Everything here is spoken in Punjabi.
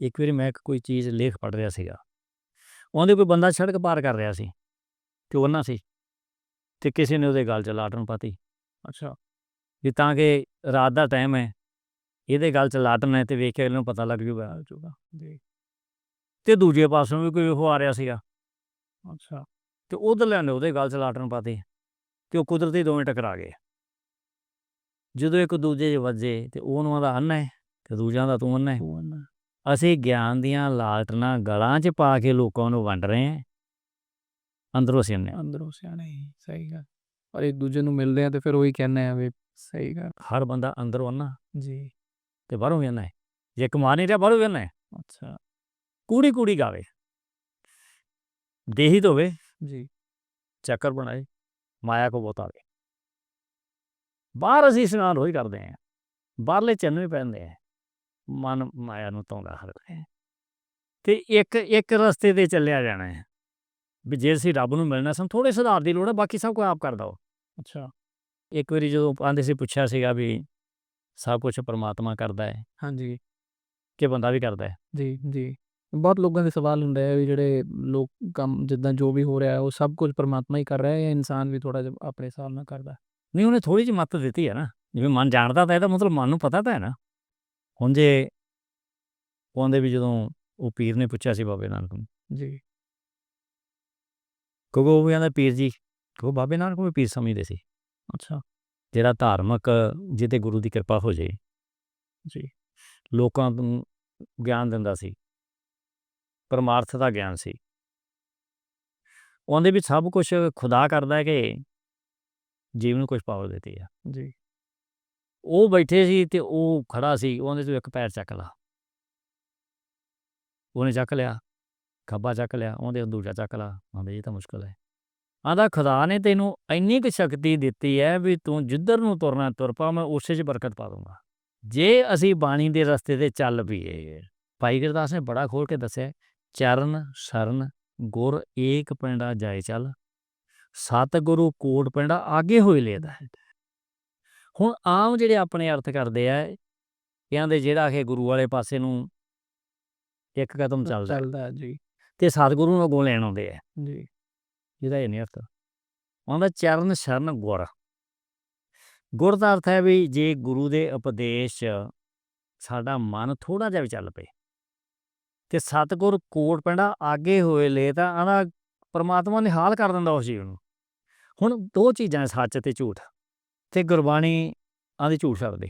ਇੱਕ ਵਾਰੀ ਮੈਂ ਇੱਕ ਕੋਈ ਚੀਜ਼ ਲੇਖ ਪੜ੍ਹ ਰਿਹਾ ਸੀਗਾ। ਉਹਦੇ ਕੋਈ ਬੰਦਾ ਸੜਕ ਪਾਰ ਕਰ ਰਿਹਾ ਸੀ ਤੇ ਉਹਨਾਂ ਸੀ। ਤੇ ਕਿਸੇ ਨੇ ਉਹਦੇ ਗਲ 'ਚ ਲਾਟਣ ਪਾਤੀ। ਅੱਛਾ। ਵੀ ਤਾਂ ਕਿ ਰਾਤ ਦਾ ਟਾਈਮ ਹੈ ਇਹਦੇ ਗਲ 'ਚ ਲਾਟਣ ਹੈ ਤੇ ਵੇਖ ਕੇ ਇਹਨੂੰ ਪਤਾ ਲੱਗ ਜੂਗਾ ਆ ਜਾਊਗਾ ਜੀ। ਤੇ ਦੂਜੇ ਪਾਸੋਂ ਵੀ ਕੋਈ ਉਹ ਆ ਰਿਹਾ ਸੀਗਾ। ਅੱਛਾ। ਤੇ ਉਧਰਲਿਆਂ ਨੇ ਉਹਦੇ ਗਲ 'ਚ ਲਾਟਣ ਪਾਤੇ ਤੇ ਉਹ ਕੁਦਰਤੀ ਦੋਵੇਂ ਟਕਰਾ ਗਏ। ਜਦੋਂ ਇੱਕ ਦੂਜੇ 'ਚ ਵੱਜੇ ਤੇ ਉਹਨੂੰ ਦਾ ਅੰਨ ਹੈ ਤੇ ਦੂਜਿਆਂ ਦਾ ਤੂੰ ਅੰਨ ਹੈ। ਅਸੀਂ ਗਿਆਨ ਦੀਆਂ ਲਾਲਟਨਾਂ ਗਲਾਂ 'ਚ ਪਾ ਕੇ ਲੋਕਾਂ ਨੂੰ ਵੰਡ ਰਹੇ ਹਾਂ। ਅੰਦਰੋਂ ਹਾਂ। ਅੰਦਰੋਂ ਸਿਆਣੇ ਸਹੀ ਗੱਲ। ਔਰ ਇੱਕ ਦੂਜੇ ਨੂੰ ਮਿਲਦੇ ਆ ਤੇ ਫਿਰ ਉਹੀ ਕਹਿੰਦੇ ਆ ਵੀ ਸਹੀ ਗੱਲ। ਹਰ ਬੰਦਾ ਅੰਦਰੋਂ ਅੰਨਾ ਜੀ। ਤੇ ਬਾਹਰੋਂ ਵੀ ਹੈ। ਜੇ ਕਮਾ ਨਹੀਂ ਰਿਹਾ ਬਾਹਰੋਂ ਵੀ ਹੈ। ਅੱਛਾ। ਕੂੜੀ ਕੂੜੀ ਗਾਵੇ ਦੇਹੀ ਹੋਵੇ ਜੀ। ਚੱਕਰ ਬਣਾਏ। ਮਾਇਆ ਕੋ ਬਤਾਵੇ ਬਾਹਰ ਅਸੀਂ ਇਸ਼ਨਾਨ ਹੋਈ ਕਰਦੇ ਹਾਂ। ਬਾਹਰਲੇ ਚੰਨ ਵੀ ਪੈਂਦੇ ਆ ਮਨ ਮਾਇਆ ਨੂੰ ਧੋਂਦਾ ਹਰਦਾ ਹੈ। ਤੇ ਇੱਕ ਇੱਕ ਰਸਤੇ ਤੇ ਚੱਲਿਆ ਜਾਣਾ ਹੈ। ਵੀ ਜੇ ਅਸੀਂ ਰੱਬ ਨੂੰ ਮਿਲਣਾ ਸਾਨੂੰ ਥੋੜੇ ਸੁਧਾਰ ਦੀ ਲੋੜ ਹੈ ਬਾਕੀ ਸਭ ਕੁਝ ਆਪ ਕਰਦਾ ਉਹ। ਅੱਛਾ। ਇੱਕ ਵਾਰੀ ਜਦੋਂ ਆਂਦੇ ਸੀ ਪੁੱਛਿਆ ਸੀਗਾ ਵੀ ਸਭ ਕੁਝ ਪਰਮਾਤਮਾ ਕਰਦਾ ਹੈ ਹਾਂਜੀ। ਕਿ ਬੰਦਾ ਵੀ ਕਰਦਾ ਹੈ? ਜੀ ਜੀ। ਬਹੁਤ ਲੋਕਾਂ ਦੇ ਸਵਾਲ ਹੁੰਦੇ ਆ ਵੀ ਜਿਹੜੇ ਲੋਕ ਕੰਮ ਜਿੱਦਾਂ ਜੋ ਵੀ ਹੋ ਰਿਹਾ ਹੈ, ਉਹ ਸਭ ਕੁਝ ਪਰਮਾਤਮਾ ਹੀ ਕਰ ਰਿਹਾ ਹੈ ਜਾਂ ਇਨਸਾਨ ਵੀ ਥੋੜਾ ਜਿਹਾ ਆਪਣੇ ਹਿਸਾਬ ਨਾਲ ਕਰਦਾ? ਨਹੀਂ ਉਹਨੇ ਥੋੜੀ ਜਿਹੀ ਮੱਤ ਦਿੱਤੀ ਹੈ ਨਾ। ਜਿਵੇਂ ਮਨ ਜਾਣਦਾ ਤਾਂ ਇਹਦਾ ਮਤਲਬ ਮਨ ਨੂੰ ਪਤਾ ਤਾਂ ਹੈ ਨਾ। ਹੁਣ ਜੇ ਉਹਦੇ ਵੀ ਜਦੋਂ ਉਹ ਪੀਰ ਨੇ ਪੁੱਛਿਆ ਸੀ ਬਾਬੇ ਨਾਨਕ ਨੂੰ ਜੀ। ਕਿਉਂਕਿ ਉਹ ਵੀ ਕਹਿੰਦਾ ਪੀਰ ਜੀ ਉਹ ਬਾਬੇ ਨਾਨਕ ਨੂੰ ਵੀ ਪੀਰ ਸਮਝਦੇ ਸੀ। ਅੱਛਾ। ਜਿਹੜਾ ਧਾਰਮਿਕ ਜਿਹਦੇ ਗੁਰੂ ਦੀ ਕਿਰਪਾ ਹੋ ਜੇ ਜੀ। ਲੋਕਾਂ ਨੂੰ ਗਿਆਨ ਦਿੰਦਾ ਸੀ ਪਰਮਾਰਥ ਦਾ ਗਿਆਨ ਸੀ। ਉਹਦੇ ਵਿੱਚ ਸਭ ਕੁਝ ਖੁਦਾ ਕਰਦਾ ਹੈ ਕਿ ਜੀਵ ਨੂੰ ਕੁਝ ਪਾਵਰ ਦਿੱਤੀ ਆ। ਜੀ। ਉਹ ਬੈਠੇ ਸੀ ਤੇ ਉਹ ਖੜਾ ਸੀ ਉਹਦੇ ਤੋਂ ਇੱਕ ਪੈਰ ਚੱਕ ਲਾ। ਉਹਨੇ ਚੱਕ ਲਿਆ, ਖੱਬਾ ਚੱਕ ਲਿਆ ਉਹਦੇ ਦੂਜਾ ਚੱਕ ਲਾ। ਆਂਦੇ ਇਹ ਤਾਂ ਮੁਸ਼ਕਲ ਹੈ। ਆਂਦਾ ਖੁਦਾ ਨੇ ਤੈਨੂੰ ਇੰਨੀ ਕੁ ਸ਼ਕਤੀ ਦਿੱਤੀ ਹੈ ਵੀ ਤੂੰ ਜਿੱਧਰ ਨੂੰ ਤੁਰਨਾ, ਤੁਰ ਪਾ, ਮੈਂ ਉਸੇ 'ਚ ਬਰਕਤ ਪਾ ਦੂੰਗਾ ਜੇ ਅਸੀਂ ਬਾਣੀ ਦੇ ਰਸਤੇ ਤੇ ਚੱਲ ਪਈਏ। ਭਾਈ ਗੁਰਦਾਸ ਨੇ ਬੜਾ ਖੋਲ ਕੇ ਦੱਸਿਆ, ਚਰਨ, ਸ਼ਰਨ, ਗੁਰ ਏਕ ਪਿੰਡਾ ਜਾਏ ਚੱਲ। ਸਤ ਗੁਰੂ ਕੋਟ ਪਿੰਡਾ ਆਗੇ ਹੋਏ ਲੇਦਾ ਹੈ। ਹੁਣ ਆਮ ਜਿਹੜੇ ਆਪਣੇ ਅਰਥ ਕਰਦੇ ਆ ਕਹਿੰਦੇ ਜਿਹੜਾ ਕਿ ਗੁਰੂ ਵਾਲੇ ਪਾਸੇ ਨੂੰ ਇੱਕ ਕਦਮ ਚੱਲਦਾ ਚੱਲਦਾ ਜੀ। ਤੇ ਸਤਿਗੁਰੂ ਨੂੰ ਅੱਗੋਂ ਲੈਣ ਆਉਂਦੇ ਆ। ਜੀ। ਜਿਹਦਾ ਇਹ ਨਹੀਂ ਅਰਥ। ਉਹਦਾ ਚਰਨ ਸ਼ਰਨ ਗੁਰ। ਗੁਰ ਦਾ ਅਰਥ ਹੈ ਵੀ ਜੇ ਗੁਰੂ ਦੇ ਉਪਦੇਸ਼ ਸਾਡਾ ਮਨ ਥੋੜਾ ਜਿਹਾ ਵੀ ਚੱਲ ਪਏ ਤੇ ਸਤਿਗੁਰ ਕੋਟ ਪੈਂਦਾ ਆਗੇ ਹੋਏ ਲੈ ਤਾਂ ਆਂਦਾ ਪਰਮਾਤਮਾ ਨੇ ਹਾਲ ਕਰ ਦਿੰਦਾ ਉਸ ਜੀਵ ਨੂੰ। ਹੁਣ ਦੋ ਚੀਜ਼ਾਂ ਸੱਚ ਤੇ ਝੂਠ। ਤੇ ਗੁਰਬਾਣੀ ਆਂਦੀ ਝੂਠ ਸਕਦੇ